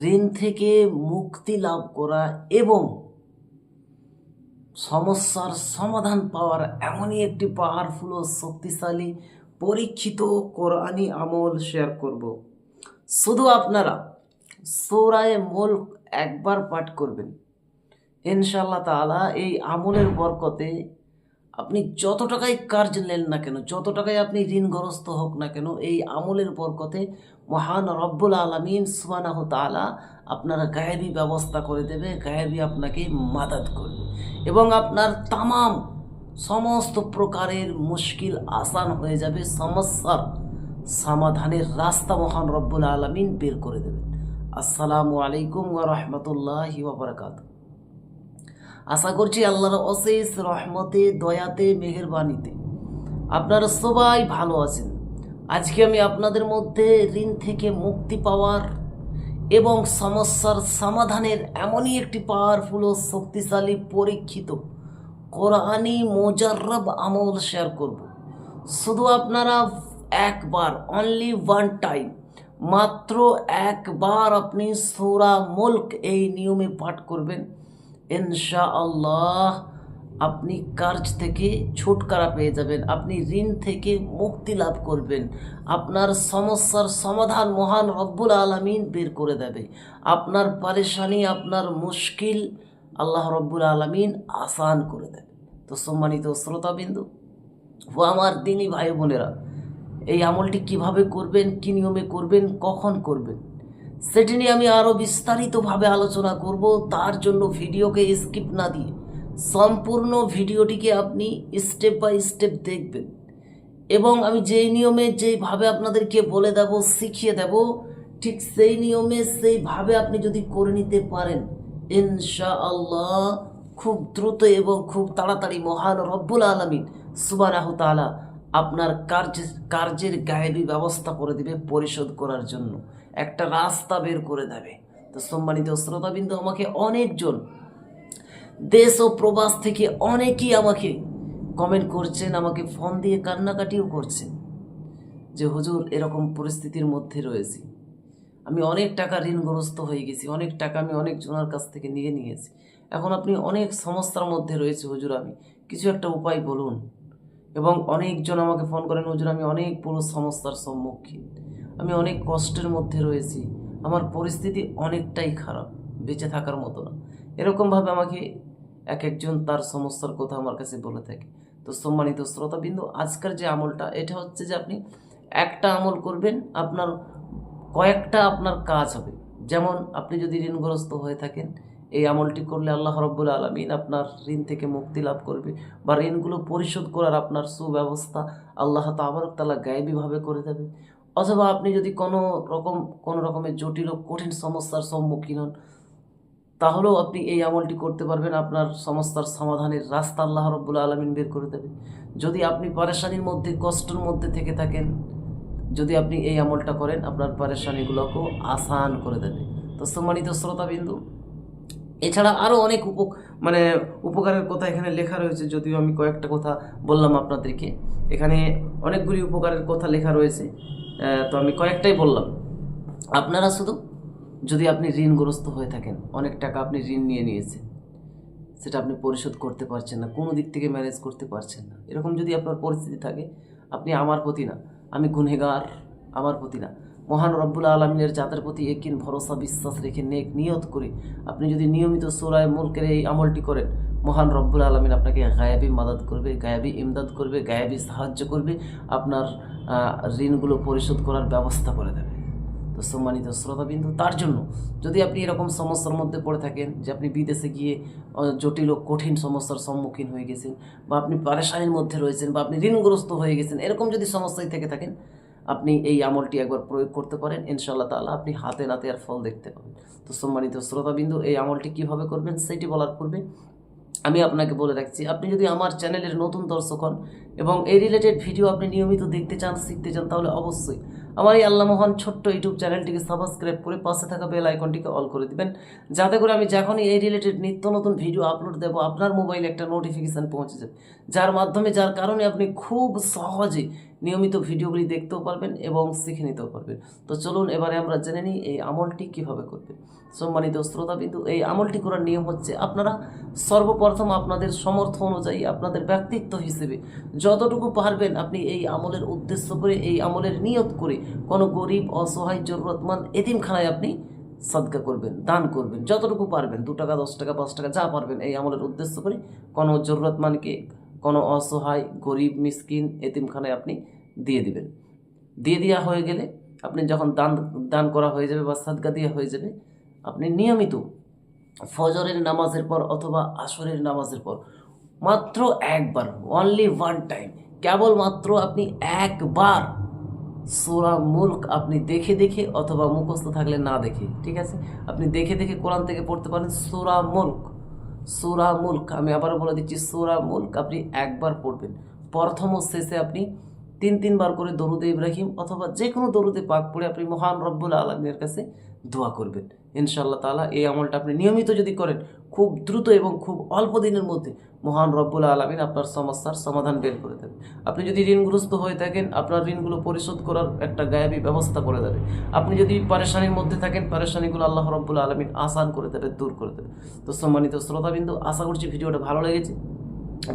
ঋণ থেকে মুক্তি লাভ করা এবং সমস্যার সমাধান পাওয়ার এমনই একটি পাওয়ারফুল ও শক্তিশালী পরীক্ষিত কোরআনি আমল শেয়ার করব। শুধু আপনারা সৌরায় মোল একবার পাঠ করবেন। ইনশাল্লাহ তাআলা এই আমলের বরকতে আপনি যত টাকাই কার্য নেন না কেন, যত টাকাই আপনি ঋণগ্রস্ত হোক না কেন, এই আমলের বরকতে মহান রব্বুল আলমিন সুবানাহ তাআলা আপনারা গায়েবী ব্যবস্থা করে দেবে, গায়েবী আপনাকে মাদাত করবে এবং আপনার তামাম সমস্ত প্রকারের মুশকিল আসান হয়ে যাবে, সমস্যার সমাধানের রাস্তা মহান রব্বুল আলমিন বের করে দেবেন। আসসালামু আলাইকুম ওয়া রাহমাতুল্লাহি আশা করছি আল্লাহর অশেষ রহমতে, দয়াতে, মেহেরবানিতে আপনারা সবাই ভালো আছেন। আজকে আমি আপনাদের মধ্যে ঋণ থেকে মুক্তি পাওয়ার এবং সমস্যার সমাধানের এমনই একটি পাওয়ারফুল ও শক্তিশালী পরীক্ষিত কোরআনি মোজাররব আমল শেয়ার করব। শুধু আপনারা একবার অনলি ওয়ান টাইম মাত্র একবার আপনি সূরা মুল্ক এই নিয়মে পাঠ করবেন। ইনশা আল্লাহ আপনি কার্জ থেকে ছুটকারা পেয়ে যাবেন। আপনি ঋণ থেকে মুক্তি লাভ করবেন। আপনার সমস্যার সমাধান মহান রব্বুল আলমিন বের করে দেবে। আপনার পারেশানি, আপনার মুশকিল আল্লাহ রব্বুল আলমিন আসান করে দেবে। তো সম্মানিত শ্রোতাবিন্দু, ও আমার দিনী ভাই বোনেরা, এই আমলটি কীভাবে করবেন, কি নিয়মে করবেন, কখন করবেন? সেটি নিয়ে আমি আরও বিস্তারিতভাবে আলোচনা করব। তার জন্য ভিডিওকে স্কিপ না দিয়ে সম্পূর্ণ ভিডিওটিকে আপনি স্টেপ বাই স্টেপ দেখবেন। এবং আমি যেই নিয়মে যেইভাবে আপনাদেরকে বলে দেব, শিখিয়ে দেব, ঠিক সেই নিয়মে সেইভাবে আপনি যদি করে নিতে পারেন ইনশা আল্লাহ খুব দ্রুত এবং খুব তাড়াতাড়ি মহান রব্বুল আলমিন সুবানাহ তাআলা আপনার কার্য, কার্যের গায়েবী ব্যবস্থা করে দিবে পরিশোধ করার জন্য। একটা রাস্তা বের করে দেবে। তো সম্মানিত শ্রোতাবিন্দু, আমাকে অনেকজন দেশ ও প্রবাস থেকে অনেকেই আমাকে কমেন্ট করছেন, আমাকে ফোন দিয়ে কান্নাকাটিও করছেন যে, হুজুর, এরকম পরিস্থিতির মধ্যে রয়েছি। আমি অনেক টাকা ঋণগ্রস্ত হয়ে গেছি, অনেক টাকা আমি অনেক জনের কাছ থেকে নিয়ে নিয়েছি। এখন আপনি অনেক সমস্যার মধ্যে রয়েছে, হুজুর আমি। কিছু একটা উপায় বলুন। এবং অনেকজন আমাকে ফোন করেন, হুজুর, আমি অনেক বড় সমস্যার সম্মুখীন। আমি অনেক কষ্টের মধ্যে রয়েছি। আমার পরিস্থিতি অনেকটাই খারাপ, বেঁচে থাকার মতো না। এরকমভাবে আমাকে এক একজন তার সমস্যার কথা আমার কাছে বলে থাকে। তো সম্মানিত শ্রোতাবিন্দু, আজকের যে আমলটা, এটা হচ্ছে যে আপনি একটা আমল করবেন, আপনার কয়েকটা আপনার কাজ হবে। যেমন আপনি যদি ঋণগ্রস্ত হয়ে থাকেন, এই আমলটি করলে আল্লাহ রব্বুল আলমিন আপনার ঋণ থেকে মুক্তি লাভ করবে বা ঋণগুলো পরিশোধ করার আপনার সুব্যবস্থা আল্লাহ তো তাবারক তালা গায়েবীভাবে করে দেবে। অথবা আপনি যদি কোনো রকম, কোনো রকমের জটিল ও কঠিন সমস্যার সম্মুখীন হন, তাহলেও আপনি এই আমলটি করতে পারবেন, আপনার সমস্যার সমাধানের রাস্তা আল্লাহ রব্বুল আলমিন বের করে দেবে। যদি আপনি পারেশানির মধ্যে, কষ্টের মধ্যে থেকে থাকেন, যদি আপনি এই আমলটা করেন, আপনার পারেশানিগুলোকেও আসান করে দেবে। তো সম্মানিত শ্রোতাবিন্দু, এছাড়া আরও অনেক উপ মানে উপকারের কথা এখানে লেখা রয়েছে, যদিও আমি কয়েকটা কথা বললাম আপনাদেরকে। এখানে অনেকগুলি উপকারের কথা লেখা রয়েছে। তো আমি কয়েকটাই বললাম। আপনারা শুধু যদি আপনি ঋণগ্রস্ত হয়ে থাকেন, অনেক টাকা আপনি ঋণ নিয়ে নিয়েছেন, সেটা আপনি পরিশোধ করতে পারছেন না, কোনো দিক থেকে ম্যানেজ করতে পারছেন না। এরকম যদি আপনার পরিস্থিতি থাকে, আপনি আমার প্রতি না, আমি গুনেগার আমার প্রতি না মহান রব্বুল আলমিনের জাতের প্রতি একিন ভরসা, বিশ্বাস রেখে নেক নিয়ত করে আপনি যদি নিয়মিত সোরায় মুলকের এই আমলটি করেন, মহান রব্বুল আলমিন আপনাকে গায়াবি মাদাদ করবে, গায়াবি ইমদাদ করবে, গায়াবি সাহায্য করবে, আপনার ঋণগুলো পরিশোধ করার ব্যবস্থা করে দেবে। তো সম্মানিত শ্রোতাবিন্দু, তার জন্য যদি আপনি এরকম সমস্যার মধ্যে পড়ে থাকেন, যে আপনি বিদেশে গিয়ে জটিল ও কঠিন সমস্যার সম্মুখীন হয়ে গেছেন বা আপনি পারেশানির মধ্যে রয়েছেন বা আপনি ঋণগ্রস্ত হয়ে গেছেন, এরকম যদি সমস্যায় থেকে থাকেন আপনি এই আমলটি একবার প্রয়োগ করতে পারেন, ইনশাআল্লাহ তাআলা আপনি হাতে নাতে আর ফল দেখতে পাবেন। তো সম্মানিত শ্রোতাবিন্দু, এই আমলটি কীভাবে করবেন সেটি বলার পূর্বে আমি আপনাকে বলে রাখছি, আপনি যদি আমার চ্যানেলের নতুন দর্শক হন এবং এই রিলেটেড ভিডিও আপনি নিয়মিত দেখতে চান, শিখতে চান, তাহলে অবশ্যই আমার এই আল্লাহ মহান ছোট্ট ইউটিউব চ্যানেলটিকে সাবস্ক্রাইব করে পাশে থাকা বেল আইকনটিকে অল করে দিবেন। যাতে করে আমি যখনই এই রিলেটেড নিত্য নতুন ভিডিও আপলোড দেবো, আপনার মোবাইলে একটা নোটিফিকেশান পৌঁছে যাবে। যার মাধ্যমে, যার কারণে আপনি খুব সহজে নিয়মিত ভিডিওগুলি দেখতেও পারবেন এবং শিখে নিতেও পারবেন। তো চলুন এবারে আমরা জেনে নিই এই আমলটি কীভাবে করবেন। সম্মানিত শ্রোতাবিন্দু, এই আমলটি করার নিয়ম হচ্ছে আপনারা সর্বপ্রথম আপনাদের সমর্থ অনুযায়ী আপনাদের ব্যক্তিত্ব হিসেবে যতটুকু পারবেন আপনি এই আমলের উদ্দেশ্য করে, এই আমলের নিয়ত করে কোনো গরিব, অসহায় জরুরতমান এতিমখানায় আপনি সদকা করবেন, দান করবেন, যতটুকু পারবেন, দু টাকা, দশ টাকা, পাঁচ টাকা, যা পারবেন এই আমলের উদ্দেশ্য করে কোনো জরুরতমানকে কোনো অসহায়, গরিব, মিসকিন এতিমখানায় আপনি দিয়ে দিবেন। দিয়ে দেওয়া হয়ে গেলে আপনি যখন দান দান করা হয়ে যাবে বা সাদগা দেওয়া হয়ে যাবে, আপনি নিয়মিত ফজরের নামাজের পর অথবা আসরের নামাজের পর মাত্র একবার অনলি ওয়ান টাইম কেবলমাত্র আপনি একবার সোরা মুল্ক আপনি দেখে দেখে অথবা মুখস্থ থাকলে না দেখে, ঠিক আছে? আপনি দেখে দেখে কোরআন থেকে পড়তে পারেন সোরা মুল্ক। সোরা মুল্ক, আমি আবারও বলে দিচ্ছি সোরা মুল্ক, আপনি একবার পড়বেন। প্রথম ও শেষে আপনি তিন, তিনবার করে দরুদে ইব্রাহিম অথবা যে কোনো দরুদে পাক পড়ে আপনি মহান রব্বুল আলমের কাছে দোয়া করবেন। ইনশাল্লাহ তালা এই আমলটা আপনি নিয়মিত যদি করেন, খুব দ্রুত এবং খুব অল্প দিনের মধ্যে মহান রব্বুল আলমিন আপনার সমস্যার সমাধান বের করে দেবে। আপনি যদি ঋণগ্রস্ত হয়ে থাকেন, আপনার ঋণগুলো পরিশোধ করার একটা গায়াবী ব্যবস্থা করে দেবে। আপনি যদি পারেশানির মধ্যে থাকেন, পারেশানিগুলো আল্লাহ রব্বুল আলমিন আসান করে দেবে, দূর করে দেবে। তো সম্মানিত শ্রোতাবিন্দু, আশা করছি ভিডিওটা ভালো লেগেছে।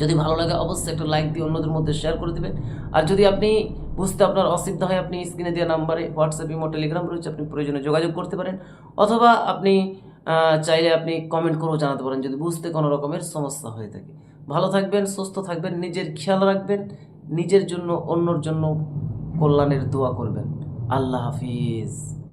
যদি ভালো লাগে, অবশ্যই একটা লাইক দিয়ে অন্যদের মধ্যে শেয়ার করে দেবেন। আর যদি আপনি বুঝতে আপনার অসুবিধা হয়, আপনি স্ক্রিনে দেওয়া নাম্বারে হোয়াটসঅ্যাপ, ইমো, টেলিগ্রাম রয়েছে, আপনি প্রয়োজনে যোগাযোগ করতে পারেন। অথবা আপনি চাইলে আপনি কমেন্ট করেও জানাতে পারেন যদি বুঝতে কোনো রকমের সমস্যা হয়ে থাকে। ভালো থাকবেন, সুস্থ থাকবেন, নিজের খেয়াল রাখবেন, নিজের জন্য, অন্যর জন্য কল্যাণের দোয়া করবেন। আল্লাহ হাফিজ।